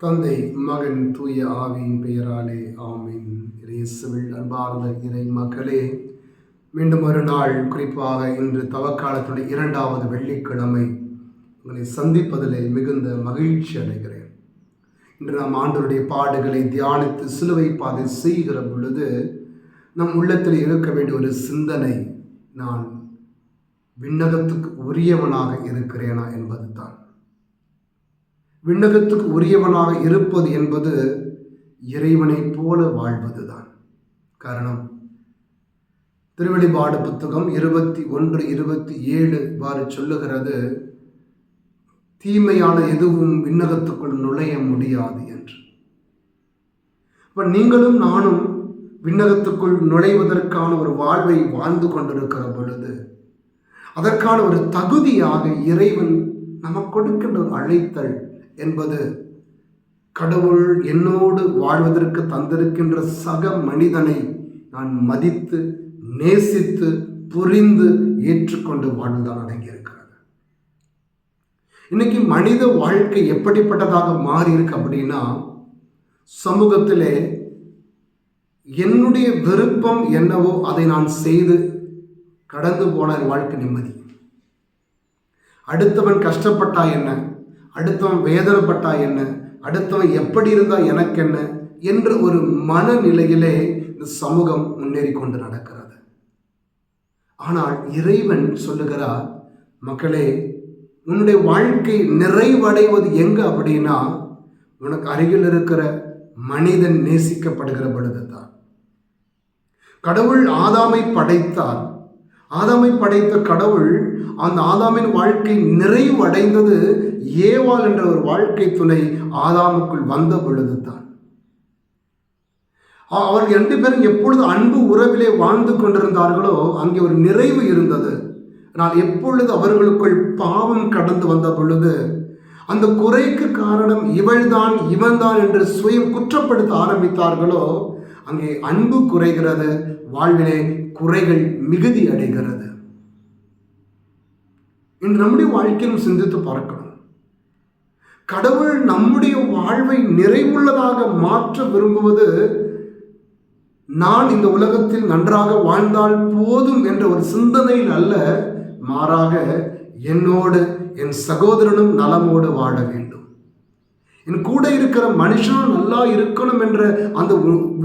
தந்தை மகன் தூய ஆவியின் பெயராலே ஆமீன். இயேசுவில் அன்பார்ந்த இறை மக்களே மீண்டும் ஒரு நாள் குறிப்பாக இன்று தவக்காலத்துடைய இரண்டாவது வெள்ளிக்கிழமை உங்களை சந்திப்பதிலே மிகுந்த மகிழ்ச்சி அடைகிறேன். இன்று நாம் ஆண்டவருடைய பாடுகளை தியானித்து சிலுவை பாதை செய்கிற பொழுது நம் உள்ளத்தில் இருக்க வேண்டிய ஒரு சிந்தனை நான் விண்ணகத்துக்கு உரியவனாக இருக்கிறேனா என்பது தான் விண்ணகத்துக்கு உரியவனாக இருப்பது என்பது இறைவனைப் போல வாழ்வதுதான். காரணம் திருவெளிபாடு புத்தகம் இருபத்தி ஒன்று இருபத்தி ஏழு இவ்வாறு சொல்லுகிறது. தீமையான எதுவும் விண்ணகத்துக்குள் நுழைய முடியாது என்று. இப்போ நீங்களும் நானும் விண்ணகத்துக்குள் நுழைவதற்கான ஒரு வாழ்வை வாழ்ந்து கொண்டிருக்கிற பொழுது அதற்கான ஒரு தகுதியாக இறைவன் நமக்கு கொடுக்கின்ற ஒரு அழைத்தல் என்பது கடவுள் என்னோடு வாழ்வதற்கு தந்திருக்கின்ற சக மனிதனை நான் மதித்து நேசித்து புரிந்து ஏற்றுக்கொண்டு வாழ்ந்தான் அடங்கியிருக்கிறேன் இன்னைக்கு மனித வாழ்க்கை எப்படிப்பட்டதாக மாறி இருக்கு அப்படின்னா சமூகத்திலே என்னுடைய விருப்பம் என்னவோ அதை நான் செய்து கடந்து போன வாழ்க்கை நிம்மதி. அடுத்தவன் கஷ்டப்பட்டா என்ன? அடுத்தவன் வேதனைப்பட்டா என்ன? அடுத்தவன் எப்படி இருந்தா எனக்கு என்ன? என்ற ஒரு மனநிலையிலே இந்த சமூகம் முன்னேறி கொண்டு நடக்கிறது. ஆனால் இறைவன் சொல்லுகிறார் மக்களே உன்னுடைய வாழ்க்கை நிறைவடைவது எங்கே அப்படின்னா உனக்கு அருகில் இருக்கிற மனிதன் நேசிக்கப்படுகிற பொழுது தான் கடவுள் ஆதாமை படைத்தார். ஆதாமை படைத்த கடவுள் அந்த ஆதாமின் வாழ்க்கை நிறைவடைந்தது ஏவால் ஏவாள் என்ற ஒரு வாழ்க்கை துணை ஆதாமுக்குள் வந்த பொழுது தான் அவர் ரெண்டு பேரும் எப்பொழுது அன்பு உறவிலே வாழ்ந்து கொண்டிருந்தார்களோ அங்கே ஒரு நிறைவு இருந்தது. ஆனால் எப்பொழுது அவர்களுக்குள் பாவம் கடந்து வந்த பொழுது அந்த குறைக்கு காரணம் இவள்தான் இவன்தான் என்று சுயம் குற்றப்படுத்த ஆரம்பித்தார்களோ அங்கே அன்பு குறைகிறது வாழ்விலே குறைகள் மிகுதி அடைகிறது. இன்று நம்முடைய வாழ்க்கையிலும் சிந்தித்து பார்க்கணும். கடவுள் நம்முடைய வாழ்வை நிறைவுள்ளதாக மாற்ற விரும்புவது நான் இந்த உலகத்தில் நன்றாக வாழ்ந்தால் போதும் என்ற ஒரு சிந்தனையில் அல்ல மாறாக என்னோடு என் சகோதரனும் நலமோடு வாழ வேண்டும். என் கூட இருக்கிற மனுஷனும் நல்லா இருக்கணும் என்ற அந்த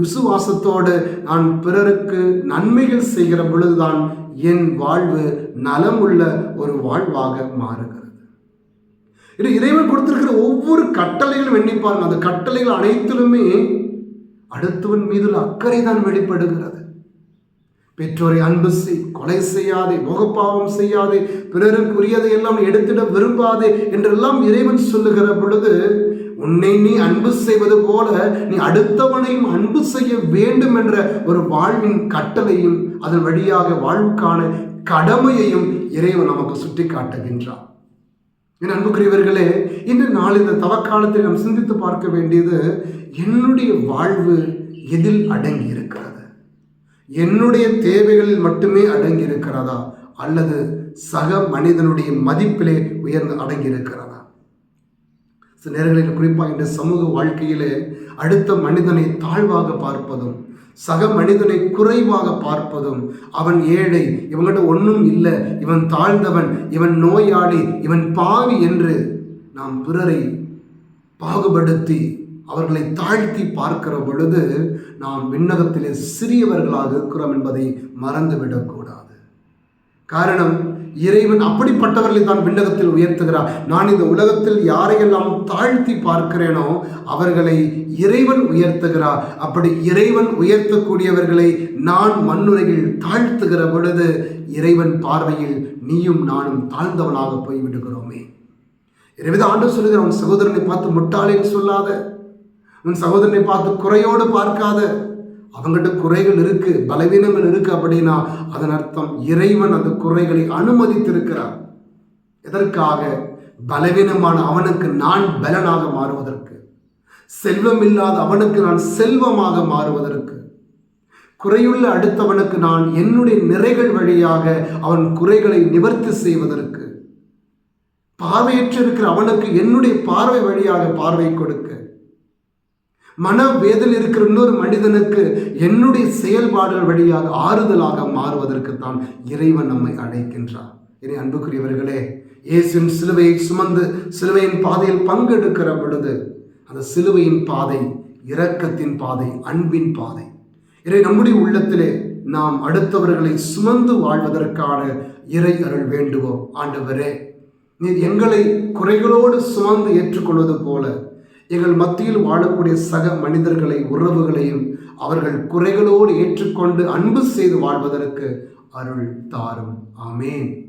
விசுவாசத்தோடு நான் பிறருக்கு நன்மைகள் செய்கிற பொழுதுதான் என் வாழ்வு நலமுள்ள ஒரு வாழ்வாக மாறுகிறது. இது இறைவன் கொடுத்திருக்கிற ஒவ்வொரு கட்டளைகளும் எண்ணிப்பாருங்க. அந்த கட்டளைகள் அனைத்திலுமே அடுத்தவன் மீது அக்கறை தான் வெளிப்படுகிறது. பெற்றோரை அன்பு செய் கொலை செய்யாதே முகப்பாவம் செய்யாதே பிறருக்கு உரியதை எல்லாம் எடுத்திட விரும்பாதே என்றெல்லாம் இறைவன் சொல்லுகிற பொழுது உன்னை நீ அன்பு செய்வது போல நீ அடுத்தவனையும் அன்பு செய்ய வேண்டும் என்ற ஒரு வாழ்வின் கட்டளையும் அதன் வழியாக வாழ்வுக்கான கடமையையும் இறைவன் நமக்கு சுட்டி காட்டுகின்றான் என் அன்புக்குரியவர்களே இன்று நாள் இந்த தவக்காலத்தில் நாம் சிந்தித்து பார்க்க வேண்டியது என்னுடைய வாழ்வு எதில் அடங்கி இருக்கிறது என்னுடைய தேவைகளில் மட்டுமே அடங்கி இருக்கிறதா அல்லது சக மனிதனுடைய மதிப்பிலே உயர்ந்து அடங்கி இருக்கிறதா சில நேரங்களில் குறிப்பாக இந்த சமூக வாழ்க்கையிலே அடுத்த மனிதனை தாழ்வாக பார்ப்பதும் சக மனிதனை குறைவாக பார்ப்பதும் அவன் ஏழை இவங்கிட்ட ஒன்றும் இல்லை. இவன் தாழ்ந்தவன் இவன் நோயாளி இவன் பாவி என்று நாம் பிறரை பாகுபடுத்தி அவர்களை தாழ்த்தி பார்க்கிற பொழுது நாம் விண்ணகத்திலே சிறியவர்களாக இருக்கிறோம் என்பதை மறந்துவிடக்கூடாது. காரணம் இறைவன் அப்படிப்பட்டவர்களை தான் விண்ணகத்தில் உயர்த்துகிறார். நான் இந்த உலகத்தில் யாரையெல்லாம் தாழ்த்தி பார்க்கிறேனோ அவர்களை இறைவன் உயர்த்துகிறார். அப்படி இறைவன் உயர்த்தக்கூடியவர்களை நான் மண்ணுரையில் தாழ்த்துகிற பொழுது இறைவன் பார்வையில் நீயும் நானும் தாழ்ந்தவனாக போய்விடுகிறோமே. எனவே ஆண்டு சொல்லுகிற உன் சகோதரனை பார்த்து முட்டாளேன்னு சொல்லாத. உன் சகோதரனை பார்த்து குறையோடு பார்க்காத. அவங்ககிட்ட குறைகள் இருக்கு பலவீனங்கள் இருக்கு அப்படின்னா அதன் அர்த்தம் இறைவன் அந்த குறைகளை அனுமதித்திருக்கிறார். எதற்காக? பலவீனமான அவனுக்கு நான் பலனாக மாறுவதற்கு. செல்வம் இல்லாத அவனுக்கு நான் செல்வமாக மாறுவதற்கு. குறையுள்ள அடுத்தவனுக்கு நான் என்னுடைய நிறைகள் வழியாக அவன் குறைகளை நிவர்த்தி செய்வதற்கு. பார்வையற்றிருக்கிற அவனுக்கு என்னுடைய பார்வை வழியாக பார்வை கொடுக்க. மனவேதல் இருக்கிற இன்னொரு மனிதனுக்கு என்னுடைய செயல்பாடுகள் வழியாக ஆறுதலாக மாறுவதற்கு தான் இறைவன் நம்மை அழைக்கின்றார். இனி அன்புக்குரியவர்களே இயேசுவின் சிலுவையை சுமந்து சிலுவையின் பாதையில் பங்கெடுக்கிற பொழுது அந்த சிலுவையின் பாதை இரக்கத்தின் பாதை அன்பின் பாதை. இறை நம்முடைய உள்ளத்திலே நாம் அடுத்தவர்களை சுமந்து வாழ்வதற்கான இறை அருள் வேண்டுவோம். ஆண்டவரே நீர் எங்களை குறைகளோடு சுமந்து ஏற்றுக்கொள்வது போல எங்கள் மத்தியில் வாழக்கூடிய சக மனிதர்களை உறவுகளையும் அவர்கள் குறைகளோடு ஏற்றுக்கொண்டு அன்பு செய்து வாழ்வதற்கு அருள் தாரும். ஆமேன்.